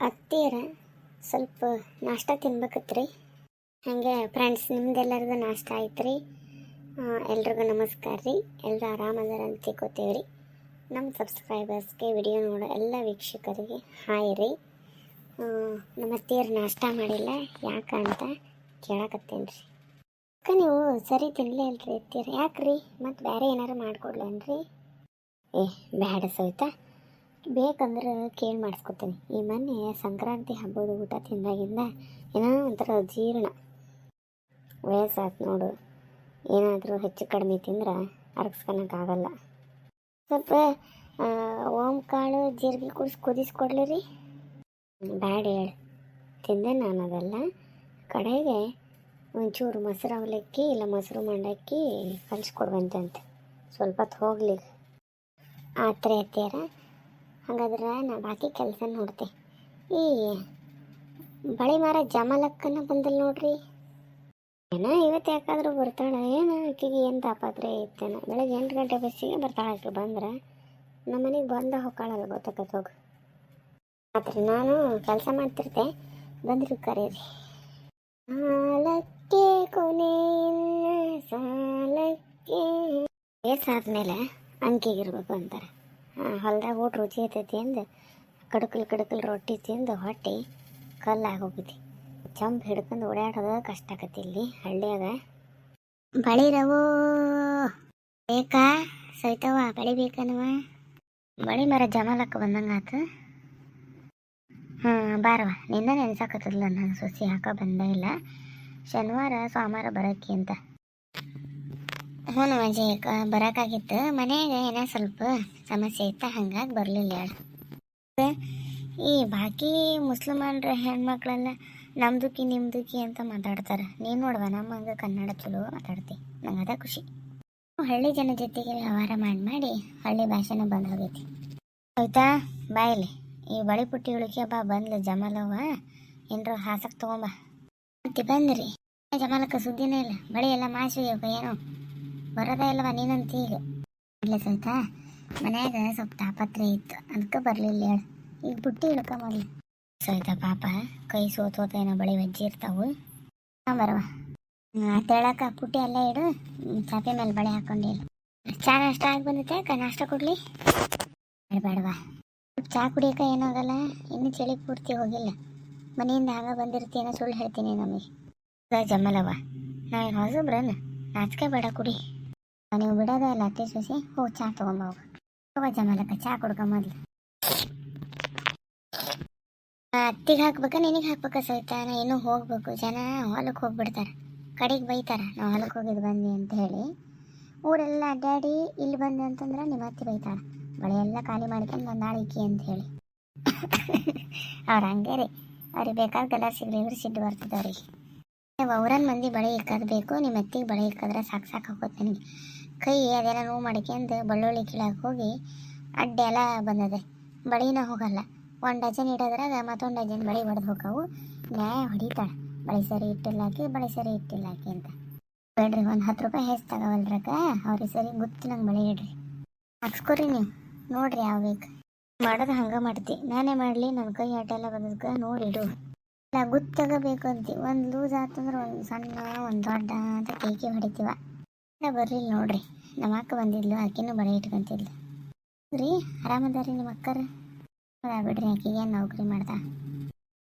ಅತ್ತಿಯರ ಸ್ವಲ್ಪ ನಾಷ್ಟ ತಿನ್ಬೇಕತ್ರಿ. ಹಾಗೆ ಫ್ರೆಂಡ್ಸ್ ನಿಮ್ದೆಲ್ಲರಿಗೂ ನಾಷ್ಟ ಆಯ್ತು ರೀ ಎಲ್ರಿಗೂ ನಮಸ್ಕಾರ ರೀ. ಎಲ್ಲರೂ ಆರಾಮದಾರ ಅಂತ ತಿಳ್ಕೊತೀವಿ ರೀ ನಮ್ಮ ಸಬ್ಸ್ಕ್ರೈಬರ್ಸ್ಗೆ ವಿಡಿಯೋ ನೋಡೋ ಎಲ್ಲ ವೀಕ್ಷಕರಿಗೆ ಹಾಯ್ ರೀ. ನಮ್ಮ ಅತ್ತಿಯರು ನಾಷ್ಟ ಮಾಡಿಲ್ಲ. ಯಾಕ ಅಂತ ಕೇಳಕತ್ತೇನೆ ರೀ ಅಕ್ಕ ನೀವು ಸರಿ ತಿನ್ಲೇ ಅಲ್ರಿ ಅತ್ತೀರ ಯಾಕೆ ರೀ ಮತ್ತು ಬೇರೆ ಏನಾರು ಮಾಡಿಕೊಡ್ಲೇನ್ರಿ? ಏ, ಬ್ಯಾಡ ಸವಿತಾ. ಬೇಕಂದ್ರೆ ಕೇಳಿ ಮಾಡಿಸ್ಕೊತೀನಿ. ಈ ಮೊನ್ನೆ ಸಂಕ್ರಾಂತಿ ಹಬ್ಬದ ಊಟ ತಿಂದಾಗಿಂದ ಏನೋ ಒಂಥರ ಜೀರ್ಣ. ವಯಸ್ಸಾಯ್ತು ನೋಡು. ಏನಾದರೂ ಹೆಚ್ಚು ಕಡಿಮೆ ತಿಂದ್ರೆ ಆಗಲ್ಲ. ಸ್ವಲ್ಪ ಆ, ಓಮ್ ಕಾಳು ಜೀರಿಗೆ ಕುಡಿಸಿ ಕುದಿಸ್ಕೊಡ್ಲಿ ರೀ ಬ್ಯಾಡ ಹೇಳಿ. ತಿಂದೆ ನಾನು ಅದೆಲ್ಲ. ಕಡೆಗೆ ಒಂಚೂರು ಮೊಸರು ಅವಲಕ್ಕಿ ಇಲ್ಲ ಮೊಸರು ಮಂಡಕ್ಕಿ ಕಲಿಸ್ಕೊಡ್ಬಂತಂತೆ ಸ್ವಲ್ಪ ಹೊತ್ತು ಹೋಗ್ಲಿ. ಆತ್ರೆ ಅತ್ತೀರ ಹಾಗಾದ್ರೆ ನಾ ಬಾಕಿ ಕೆಲಸ ನೋಡ್ತೆ. ಈ ಬಳಿ ಮಾರ ಜಮಲಕ್ಕನ ಬಂದಲ್ ನೋಡ್ರಿ. ಏನ ಇವತ್ತು ಯಾಕಾದ್ರೂ ಬರ್ತಾಳೆ, ಏನ ಆಕೆಗೆ ಏನು ತಾಪತ್ರೆ ಇತ್ತೇನ. ಬೆಳಗ್ಗೆ ಎಂಟು ಗಂಟೆ ಬಸ್ಸಿಗೆ ಬರ್ತಾಳೆ ಆಕೆ ಬಂದ್ರೆ, ನಮ್ಮ ಮನೆಗೆ ಬಂದ ಹೊಕ್ಕಾಳಲ್ಲ ಗೊತ್ತಾಗತ್ತೆ ಹೋಗು. ಆದ್ರೆ ನಾನು ಕೆಲಸ ಮಾಡ್ತಿರ್ತೆ, ಬಂದ್ರು ಕರೀರಿ. ಸಾಲಕ್ಕೆ ಕೊನೆ ಸಾಲಕ್ಕೆ. ವಯಸ್ಸಾದ್ಮೇಲೆ ಅಂಕಿಗಿರ್ಬೇಕು ಅಂತಾರೆ. ಹೊಲ್ದಾಗ ಊಟ ರುಚಿ ಇರ್ತೈತಿ ಅಂದು ಕಡಕಲ್ ಕಡಕಲ್ ರೊಟ್ಟಿ ತಿಂದು ಹೊಟ್ಟೆ ಕಲ್ಲಾಗೋಗೈತಿ ಚಂಪ್ ಹಿಡ್ಕೊಂಡು ಓಡಾಡೋದು ಕಷ್ಟ ಆಕತಿ ಇಲ್ಲಿ, ಹಳ್ಳಿಯಾಗ. ಬಳಿರವು ಬೇಕಾ? ಸೈತವ ಬಳಿ ಬೇಕನವ? ಬಳಿ ಮರ ಜಮಾಲಕ್ಕ ಬಂದಂಗೆ ಆತು. ಹಾಂ ಬಾರವ ನಿನ್ನ ನೆನ್ಸಾಕತ್ತದಲ್ಲ ನಾನು ಸೊಸಿ ಹಾಕ ಬಂದೇ ಇಲ್ಲ. ಶನಿವಾರ, ಸೋಮವಾರ ಬರೋಕ್ಕಿ ಅಂತ. ಹ್ಞೂ ಅಜ್ಜಿ ಬರೋಕ್ಕಾಗಿತ್ತು ಮನೆಯಾಗ ಏನೋ ಸ್ವಲ್ಪ ಸಮಸ್ಯೆ ಇತ್ತು, ಹಂಗಾಗಿ ಬರಲಿಲ್ಲ ಹೇಳು. ಈ ಬಾಕಿ ಮುಸ್ಲ್ಮಾನ್ರ ಹೆಣ್ಮಕ್ಳೆಲ್ಲ ನಮ್ದುಕಿ ನಿಮ್ದುಕಿ ಅಂತ ಮಾತಾಡ್ತಾರೆ. ನೀನು ನೋಡುವ, ನಮ್ಮ ಹಂಗೆ ಕನ್ನಡ ಚಲೋ ಮಾತಾಡ್ತಿ. ನಂಗೆ ಅದ ಖುಷಿ. ಹಳ್ಳಿ ಜನ ಜೊತೆಗೆ ವ್ಯವಹಾರ ಮಾಡಿ ಮಾಡಿ ಹಳ್ಳಿ ಭಾಷೆನ ಬಂದ್ ಹೋಗೈತಿ ಆಯ್ತಾ ಬಾಯಲ್ಲಿ ಈ ಬಳಿ ಪುಟ್ಟಿ ಉಳಿಕೆ ಬಾ ಬಂದ್ಲು, ಜಮಾಲವ್ವ. ಏನರ ಹಾಸಕ್ ತಗೊಂಬ. ಮತ್ತೆ ಬಂದ್ರಿ. ಜಮಾಲಕ್ಕ, ಸುದ್ದಿನೇ ಇಲ್ಲ. ಬಳಿ ಎಲ್ಲ ಮಾಸಿ ಏನೋ ಬರೋದೇ ಇಲ್ಲವ ನೀನಂತ ಈಗ? ಇಲ್ಲ ಸಹಿತ ಮನ್ಯಾಗ ಸ್ವಲ್ಪ ತಾಪತ್ರೆ ಇತ್ತು. ಅದಕ್ಕೆ ಬರಲಿಲ್ಲ ಹೇಳು. ಈಗ ಬುಟ್ಟಿ ಹಿಡ್ಕ ಮಾಡ್ಲಿ ಸಹಿತ ಪಾಪ, ಕೈ ಸೋತ್ ಏನೋ ಬಳಿ ವಜ್ಜಿ ಇರ್ತಾವು. ಬರವ ಹೇಳಕ್ಕ ಪುಟ್ಟಿ ಎಲ್ಲ ಇಡು. ಚಾಪೆ ಮೇಲೆ ಬಳೆ ಹಾಕೊಂಡಿ ಚಾ ನಾಷ್ಟ ಆಗಿ ಬಂದೈತೆ ಅಕ್ಕ? ನಾಷ್ಟ ಕೊಡ್ಲಿ? ಬೇಡ ಬೇಡವಾ. ಚಾ ಕುಡಿಯಕ ಏನಾಗಲ್ಲ ಇನ್ನು ಚಳಿ ಪೂರ್ತಿ ಹೋಗಿಲ್ಲ. ಮನೆಯಿಂದ ಆಗ ಬಂದಿರ್ತೀನೋ ಸುಳ್ಳು ಹೇಳ್ತೀನಿ ನಮಗೆ. ಜಮ್ಮಲವ್ವ ನಾವೀಗ ಹೊಸಬ್ರನ್ನ. ನಾಚಿಕೆ ಬೇಡ ಕುಡಿ. ನೀವು ಬಿಡೋದೇ ಇಲ್ಲ, ಅತ್ತೆ ಸೊಸಿ. ಹೋಗಿ ಚಾ ತಗೊಂಬ ಚಾ ಕುಡ್ಕ ಮೊದ್ಲು ಅತ್ತಿಗೆ ಹಾಕ್ಬೇಕ, ನಿನಗೆ ಹಾಕ್ಬೇಕ ಸಹಿತ ನಾ ಇನ್ನೂ ಹೋಗ್ಬೇಕು. ಜನ ಹೊಲಕ್ಕೆ ಹೋಗ್ಬಿಡ್ತಾರ. ಕಡೆಗೆ ಬೈತಾರ, ನಾವು ಹೊಲಕ್ಕೆ ಹೋಗಿದ್ ಬಂದ್ವಿ ಅಂತ ಹೇಳಿ. ಊರೆಲ್ಲ ಅಡ್ಡಾಡಿ ಇಲ್ಲಿ ಬಂದೆ ಅಂತಂದ್ರೆ ನಿಮ್ಮ ಅತ್ತಿ ಬೈತಾಳ. ಬಳೆ ಎಲ್ಲ ಖಾಲಿ ಮಾಡ್ಕೊಂಡು ನಾಳಿಕೆ ಅಂತ ಹೇಳಿ. ಅವ್ರ ಹಂಗೆ ರೀ. ಅವ್ರಿಗೆ ಬೇಕಾದ ಕಲರ್ ಸಿಗ್ಲಿ, ಇವ್ರು ಸಿಟ್ಟು ಬರ್ತದೆ ಅವ್ರಿಗೆ ಅವ್ರನ್ನ ಮಂದಿ ಬಳೆ ಇಕ್ಕದ್ ಬೇಕು ನಿಮ್ಮ ಅತ್ತಿಗೆ ಬಳೆ ಇಕ್ಕದ್ರೆ ಸಾಕು ಸಾಕು ಹೋಗುತ್ತೆ ನನಗೆ ಕೈ ಅದೆಲ್ಲ ನೋವು ಮಾಡ್ಕೊಂಡು ಬಳ್ಳುಳ್ಳಿ ಕೀಳಕ್ಕೆ ಹೋಗಿ ಅಡ್ಡೆ ಎಲ್ಲ ಬಂದದೆ. ಬಳಿನ ಹೋಗಲ್ಲ. ಒಂದು ಡಜನ್ ಇಡೋದ್ರಾಗ ಮತ್ತೊಂದು ಡಜನ್ ಬಳಿ ಹೊಡೆದು ಹೋಗವು ನ್ಯಾಯ ಹೊಡಿತಾಳೆ. ಬಳಿ ಸರಿ ಇಟ್ಟಿಲ್ಲಾಕಿ, ಬಳಿ ಸರಿ ಇಟ್ಟಿಲ್ಲಾಕಿ ಅಂತ. ಬೇಡ್ರಿ, ಒಂದು ಹತ್ತು ರೂಪಾಯಿ ಹೆಚ್ಚು ತಗೋವಲ್ರಕ್ಕ. ಅವ್ರಿಗೆ ಸರಿ ಗೊತ್ತು ನಂಗೆ ಬಳಿ ಇಡ್ರಿ. ಹಾಕ್ಸ್ಕೊರಿ ನೀವು. ನೋಡ್ರಿ ಯಾವ ಬೇಕು. ಮಾಡೋದು ಹಂಗೆ ಮಾಡ್ತಿ. ನಾನೇ ಮಾಡಲಿ ನನ್ನ ಕೈ ಆಟೆಲ್ಲ ಬಂದದ್ಕ ನೋಡಿಡು ಇಲ್ಲ, ಗುತ್ತು ತಗೋಬೇಕು ಅಂತಿ. ಒಂದು ಲೂಸ್ ಆತಂದ್ರೆ ಒಂದು ಸಣ್ಣ, ಒಂದು ದೊಡ್ಡ ಅಂತ ಕೇಕಿ ಹೊಡಿತೀವ. ಬರ್ಲಿಲ್ಲ ನೋಡ್ರಿ. ನಮ್ಮ ಅಕ್ಕ ಬಂದಿದ್ಲು ಆಕಿನೂ ಬಳೆ ಇಟ್ಕೊಂತಿದ್ಲು. ರೀ ಆರಾಮದಾರಿ ನಿಮ್ಮ ಅಕ್ಕರ? ಬಿಡ್ರಿ ಆಕಿಗೆ ನೌಕರಿ ಮಾಡ್ದ?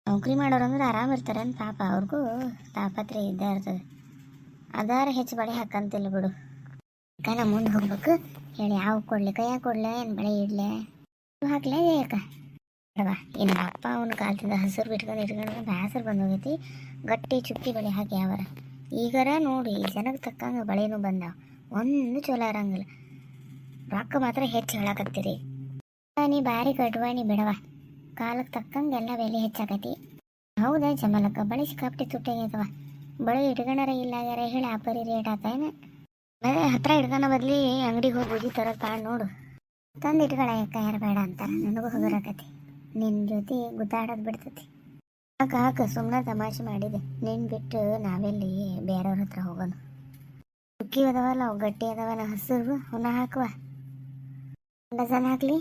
ನೌಕರಿ ಮಾಡೋರು ಅಂದ್ರೆ ಆರಾಮ ಇರ್ತಾರೆ ಅಂತ ಪಾಪ, ಅವ್ರಿಗೂ ತಾಪತ್ರೆ ಇದ್ದೇ ಇರ್ತದೆ. ಅದಾರ ಹೆಚ್ಚು ಬಳೆ ಹಾಕಂತಿಲ್ಲ ಬಿಡು. ಅಕ್ಕ, ನಾ ಮುಂದೆ ಹೋಗ್ಬೇಕು. ಹೇಳಿ ಯಾವ ಕೊಡ್ಲಿ ಕೈಯಾಗ ಕೊಡ್ಲೆ, ಏನು ಬಳೆ ಇಡ್ಲೆ? ಹಾಕ್ಲೆ ಅಕ್ಕ? ಬೇಡವಾ ಇನ್ನು ಅಪ್ಪ ಅವನ ಕಾಲ್ತಿದ್ದ ಹಸಿರು ಬಿಟ್ಕೊಂಡು ಇಟ್ಕೊಂಡು ಬ್ಯಾಸರು ಬಂದು ಹೋಗೈತಿ ಗಟ್ಟಿ ಚುಕ್ಕಿ ಬಳೆ ಹಾಕಿ ಯಾವರ? ಈಗರ ನೋಡಿ ಜನಕ್ಕೆ ತಕ್ಕಂಗೆ ಬಳೆನೂ ಬಂದಾವ ಒಂದು ಚಲೋ ಇರಂಗಿಲ್ಲ ರೊಕ್ಕ ಮಾತ್ರ ಹೆಚ್ಚು ಹೇಳಕತ್ತೀರಿ. ನೀ ಭಾರಿ ಗಡ್ವಾಣಿ ಬಿಡವ ಕಾಲಕ್ಕೆ ತಕ್ಕಂಗೆ ಎಲ್ಲ ಬೆಲೆ ಹೆಚ್ಚಾಕತಿ. ಹೌದಾ ಜಮಲಕ್ಕ, ಬಳೆ ಸಿಕ್ಕಾಪಟ್ಟಿ ತುಟ್ಟಾಗೈತವ ಬಳೆ ಇಟ್ಕೊಂಡಾರ ಇಲ್ಲಾಗ್ಯಾರ ಹೇಳಿ ಆಪರಿ ರೇಟ್ ಆತಾಯನ ಹತ್ರ ಇಟ್ಕೊಂಡ ಬದ್ಲಿ ಅಂಗಡಿಗೆ ಹೋಗಿ ಬುಜಿ ತರೋದು ಪಾಡ್ ನೋಡು. ತಂದು ಇಟ್ಕೊಳಕ್ಕ ಯಾರು ಬೇಡ ಅಂತಾರ? ನನಗೂ ಹಗುರಾಕತಿ. ನಿನ್ನ ಜೊತೆ ಗುದ್ದಾಡೋದು ಬಿಡ್ತೈತಿ. ಹಾಕ ಹಾಕ ಸುಮ್ಮನೆ ತಮಾಷೆ ಮಾಡಿದೆ. ನಿನ್ ಬಿಟ್ಟು ನಾವೆಲ್ಲಿ ಬೇರೆಯವ್ರ ಹತ್ರ ಹೋಗೋಣ ಉಕ್ಕಿ ಅದಾವಲ್ಲ, ಅವು ಗಟ್ಟಿ ಅದಾವಲ್ಲ ಹಸಿರು ಅವನ್ನ ಹಾಕುವ. ಡಜನ್ ಹಾಕ್ಲಿ?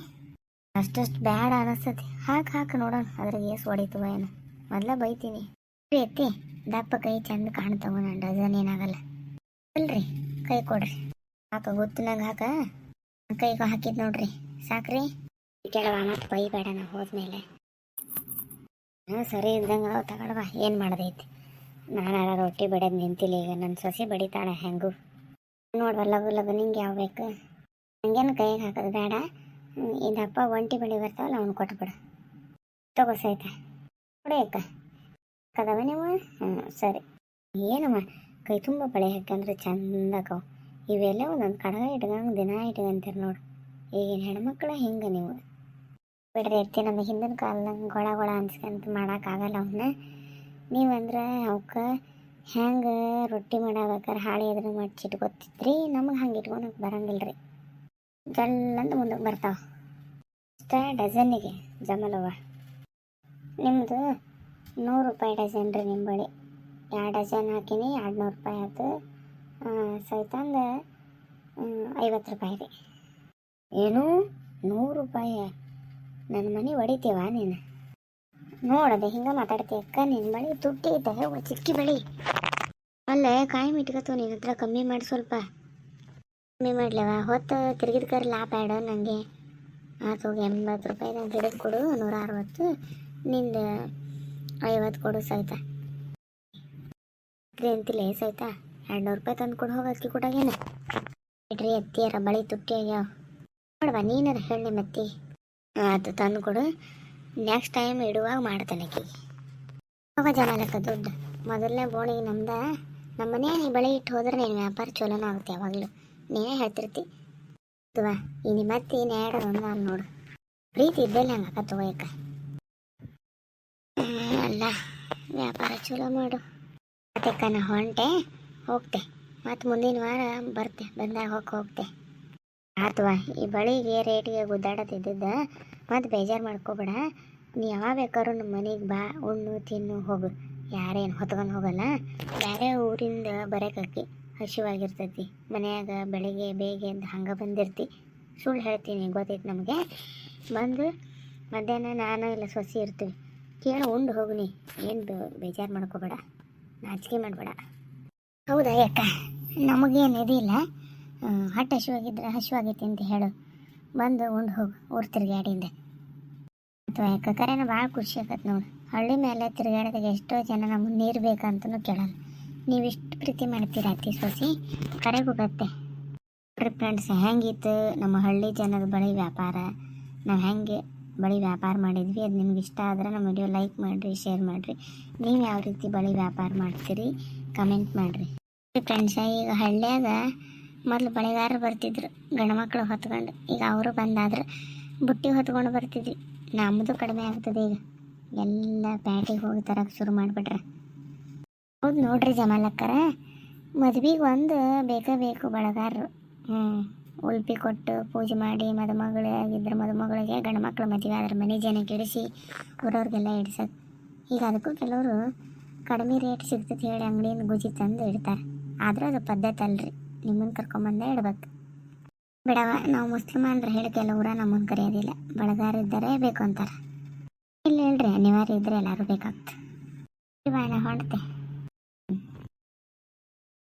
ಅಷ್ಟಷ್ಟು ಬ್ಯಾಡ ಅನಿಸ್ತತಿ ಹಾಕಿ ಹಾಕಿ ನೋಡೋಣ ಅದ್ರಾಗ ಏಸ್ ಹೊಡಿತವ ಏನು? ಮೊದ್ಲ ಬೈತೀನಿ. ಎತ್ತಿ. ದಪ್ಪ ಕೈ ಚಂದ ಕಾಣ್ತಾವ ನನ್ನ ಡಜನ್ ಏನಾಗಲ್ಲ. ಇಲ್ರಿ, ಕೈ ಕೊಡ್ರಿ. ಹಾಕ ಗೊತ್ತಿನಾಗ ಹಾಕ. ಕೈಗೆ ಹಾಕಿದ್ ನೋಡ್ರಿ. ಸಾಕ್ರಿ? ಕೇಳವ ಮತ್ತೆ ಬೈಬೇಡ, ನಾ ಹೋದ್ಮೇಲೆ. ಹಾಂ, ಸರಿ ಇದ್ದಂಗೆ ಅದಾವ ತಗೊಳ್ವ. ಏನು ಮಾಡ್ದೈತಿ? ನಾನು ರೊಟ್ಟಿ ಬಡಿಯೋದು ನಿಂತಿಲ್ಲ, ಈಗ ನನ್ನ ಸೊಸೆ ಬಡಿತಾಳೆ ಹೆಂಗು? ನೋಡ್ವ, ಲಗು ಲಗು, ನಿಂಗೆ ಯಾವ ಬೇಕು? ಹಂಗೇನು ಕೈಗೆ ಹಾಕೋದು ಬೇಡ ಇದಪ್ಪ ಒಂಟಿ ಬಳಿ ಬರ್ತಾವಲ್ಲ, ಅವ್ನು ಕೊಟ್ಬಿಡು ತಗೋ ಸೈತ ಕೊಡಿಯಕ್ಕ ಕದವ ನೀವು? ಹ್ಞೂ ಸರಿ. ಏನಮ್ಮ ಕೈ ತುಂಬ ಬಳೆ ಹಾಕಂದ್ರೆ ಚಂದ ಅಕ್ಕವು ಇವೆಲ್ಲ ಒಂದೊಂದು ಕಡಗ ಇಟ್ಕಂಗೆ ದಿನ ಇಟ್ಕಂತೀರಿ ನೋಡು. ಈಗಿನ ಹೆಣ್ಮಕ್ಳು ಹಿಂಗೆ ನೀವು? ಬಿಡ್ರಿ ಇರ್ತಿ ನಮಗೆ ಹಿಂದಿನ ಕಾಲದಂಗೆ ಗೊಳ ಗೊಳ ಅನ್ಸ್ಕೊಂತ ಮಾಡೋಕ್ಕಾಗಲ್ಲ ಅವನ್ನ ನೀವಂದ್ರೆ ಅವಕ್ಕೆ ಹೆಂಗೆ ರೊಟ್ಟಿ ಮಾಡಬೇಕಾರೆ ಹಾಳಿ ಎದ್ರ ಮಡ್ಚಿಟ್ಕೊತಿದ್ರಿ ನಮಗೆ ಹಂಗೆ ಇಟ್ಕೊಳಕ್ಕೆ ಬರಂಗಿಲ್ಲ ರೀ ಜಲ್ಲಂತ ಮುಂದಕ್ಕೆ ಬರ್ತಾವ. ಅಷ್ಟ ಡಜನ್ನಿಗೆ ಜಮಲವ್ವ. ನಿಮ್ಮದು ನೂರು ರೂಪಾಯಿ ಡಜನ್ ರೀ ನಿಮ್ಮ ಬಳಿ. ಎರಡು ಡಜನ್ ಹಾಕಿನಿ ಎರಡು ನೂರು ರೂಪಾಯಿ ಆಯ್ತು ಸೈತಂದು ಐವತ್ತು ರೂಪಾಯಿ ರೀ ಏನು? ನೂರು ರೂಪಾಯಿ? ನನ್ನ ಮನೆ ಹೊಡಿತೀವ ನೀನು? ನೋಡದೆ ಹಿಂಗೆ ಮಾತಾಡ್ತೀಯ ಅಕ್ಕ ನಿನ್ನ ಬಳಿ ದುಡ್ಡು ಐತೆ ಚಿಕ್ಕಿ ಬಳಿ. ಅಲ್ಲೇ ಕಾಯಿ ಮಿಟ್ಕತ್ತು ನಿನ್ನ ಹತ್ರ ಕಮ್ಮಿ ಮಾಡಿ ಸ್ವಲ್ಪ. ಕಮ್ಮಿ ಮಾಡ್ಲವ? ಹೊತ್ತು ತಿರ್ಗಿದ್ಕರ್ ಲಾಭ ಬೇಡ ನನಗೆ ಆತು, ಎಂಬತ್ತು ರೂಪಾಯಿ ನಾನು ಗಿಡಕ್ಕೆ ಕೊಡು ನೂರ ಅರವತ್ತು ನಿಂದು ಐವತ್ತು ಕೊಡು ಸಹಿತ ಅಂತಿಲ್ಲ ಸಹಿತ ಎರಡು ನೂರು ರೂಪಾಯಿ ತಂದು ಕೊಡು, ಹೋಗಿ ಅಕ್ಕಿ ಕೊಡಾಗೇನ ಇಡ್ರಿ ಎತ್ತಿಯಾರ ಬಳಿ ತುಟ್ಟಿ ಆಗ್ಯಾವ. ನೋಡುವ, ನೀನಾರ ಹೇಳಿ ಮತ್ತಿ. ಆತು ತಂದು ಕೊಡು. ನೆಕ್ಸ್ಟ್ ಟೈಮ್ ಇಡುವಾಗ ಮಾಡ್ತಾನೆ ಆಕಿಗೆ. ಅವ ಲೆಕ್ಕ ದುಡ್ಡು. ಮೊದಲನೇ ಬೋಣಿಗೆ ನಮ್ದ. ನಮ್ಮ ಮನೆ ಬಳಿ ಇಟ್ಟು ಹೋದ್ರೆ ನೀನು ವ್ಯಾಪಾರ ಚಲೋನೂ ಆಗುತ್ತೆ ಯಾವಾಗಲೂ. ನೀನೇ ಹೇಳ್ತಿರ್ತಿ. ಅಥವಾ ಈ ಮತ್ತೆ ನ್ಯಾಡ ಒಂದು ಅಲ್ಲಿ ನೋಡು. ಪ್ರೀತಿ ಇದ್ದಲ್ಲ ಹಂಗೆ ಅಕ್ಕ ತಗೋಯಕ್ಕ ಅಲ್ಲ, ವ್ಯಾಪಾರ ಚಲೋ ಮಾಡು. ಮತ್ತೆ ನಾ ಹೊಂಟೆ, ಹೋಗ್ತೆ. ಮತ್ತು ಮುಂದಿನ ವಾರ ಬರ್ತೆ, ಬಂದಾಗ ಹೋಗಿ ಹೋಗ್ತೆ. ಆತವ, ಈ ಬಳಿಗೆ ರೇಟಿಗೆ ಗುದ್ದಾಡತ್ತಿದ್ದ ಮತ್ತು ಬೇಜಾರು ಮಾಡ್ಕೋಬೇಡ. ನೀ ಯಾವಾಗ ಬೇಕಾದ್ರೂ ನಮ್ಮ ಮನೆಗೆ ಬಾ, ಉಣ್ಣು, ತಿನ್ನು, ಹೋಗು. ಯಾರೇನು ಹೊತ್ಕೊಂಡು ಹೋಗಲ್ಲ. ಬೇರೆ ಊರಿಂದ ಬರೋಕಿ ಹಸಿವಾಗಿರ್ತೈತಿ. ಮನೆಯಾಗ ಬೆಳಿಗ್ಗೆ ಬೇಗ ಅಂತ ಹಂಗೆ ಬಂದಿರ್ತಿ. ಸುಳ್ಳು ಹೇಳ್ತೀನಿ, ಗೊತ್ತೈತಿ ನಮಗೆ? ಬಂದು ಮಧ್ಯಾಹ್ನ ನಾನು ಇಲ್ಲ ಸೊಸಿ ಇರ್ತೀವಿ. ಕೇಳು, ಉಂಡು ಹೋಗ್ನಿ ಏನು ಬೇಜಾರು ಮಾಡ್ಕೋಬೇಡ. ನಾಚಿಕೆ ಮಾಡಬೇಡ. ಹೌದಾ ಯಾಕ ನಮಗೇನು ಇದಿಲ್ಲ. ಹೊಟ್ಟೆ ಹಸಿವಾಗಿದ್ರೆ ಹಸಿವಾಗೈತಿ ಅಂತ ಹೇಳು. ಬಂದು ಉಂಡು ಹೋಗು, ಊರು ತಿರುಗಾಡಿಂದ ಅಥವಾ ಯಾಕೆ, ಕರೆನ ಭಾಳ ಖುಷಿ ಆಗತ್ತೆ ನೋಡಿ. ಹಳ್ಳಿ ಮೇಲೆ ತಿರುಗಾಡಿದಾಗ ಎಷ್ಟೋ ಜನ ನಮಗೆ ನೀರು ಬೇಕಂತನೂ ಕೇಳಲ್ಲ. ನೀವು ಇಷ್ಟು ಪ್ರೀತಿ ಮಾಡ್ತೀರ ಅತಿ ಸೊಸಿ? ಕರೆಗೂ ಬತ್ತೆ ಫ್ರೆಂಡ್ಸ್ ಹೆಂಗಿತ್ತು ನಮ್ಮ ಹಳ್ಳಿ ಜನದ ಬಳಿ ವ್ಯಾಪಾರ? ನಾವು ಹೆಂಗೆ ಬಳಿ ವ್ಯಾಪಾರ ಮಾಡಿದ್ವಿ, ಅದು ನಿಮ್ಗೆ ಇಷ್ಟ ಆದ್ರೆ ನಮ್ಮ ವಿಡಿಯೋ ಲೈಕ್ ಮಾಡಿರಿ, ಶೇರ್ ಮಾಡಿರಿ. ನೀವು ಯಾವ ರೀತಿ ಬಳಿ ವ್ಯಾಪಾರ ಮಾಡ್ತೀರಿ, ಕಮೆಂಟ್ ಮಾಡಿರಿ. ಫ್ರೆಂಡ್ಸ ಈಗ ಹಳ್ಳಿಯಾಗ ಮೊದಲು ಬಳೆಗಾರರು ಬರ್ತಿದ್ರು, ಗಂಡು ಮಕ್ಕಳು ಹೊತ್ಕೊಂಡು. ಈಗ ಅವರು ಬಂದಾದ್ರೆ, ಬುಟ್ಟಿ ಹೊತ್ಕೊಂಡು ಬರ್ತಿದ್ವಿ. ನಮ್ಮದು ಕಡಿಮೆ ಆಗ್ತದೆ ಈಗ. ಎಲ್ಲ ಪ್ಯಾಟಿಗೆ ಹೋಗಿ ತರಕ್ಕೆ ಶುರು ಮಾಡಿಬಿಟ್ರೆ. ಹೌದು ನೋಡ್ರಿ ಜಮಾಲಕ್ಕರ, ಮದ್ವೆಗೆ ಒಂದು ಬೇಕೇ ಬೇಕು ಬಳಗಾರರು. ಹ್ಞೂ ಉಲ್ಪಿ ಕೊಟ್ಟು ಪೂಜೆ ಮಾಡಿ ಮದುಮಗಳಾಗಿದ್ದರೆ ಮದುಮಗಳಿಗೆ ಗಂಡು ಮಕ್ಕಳು ಮದುವೆ ಆದ್ರೆ ಮನೆ ಜನಕ್ಕೆ ಇಡಿಸಿ ಊರವ್ರಿಗೆಲ್ಲ ಇಡಿಸೋದು ಈಗ ಅದಕ್ಕೂ ಕೆಲವರು ಕಡಿಮೆ ರೇಟ್ ಸಿಗ್ತದೆ ಹೇಳಿ ಅಂಗಡಿಯಿಂದ ಗುಜಿ ತಂದು ಇಡ್ತಾರೆ. ಆದರೂ ಅದು ಪದ್ಧತಿ ಅಲ್ರಿ. ನಿಮ್ಮನ್ನು ಕರ್ಕೊಂಬಂದೇ ಇಡ್ಬೇಕು. ಬಿಡವ ನಾವು ಮುಸ್ಲಿಮಾನ್ರು ಹೇಳಿ ಕೆಲವರ ನಮ್ಮನ್ನು ಕರೆಯೋದಿಲ್ಲ. ಬಳಗಾರ ಇದ್ದರೆ ಬೇಕು ಅಂತಾರೆ. ಇಲ್ಲ ಹೇಳ್ರಿ, ಅನಿವಾರ್ಯ ಇದ್ದರೆ ಎಲ್ಲರೂ ಬೇಕಾಗ್ತದೆ ಹೊಂಟತೆ.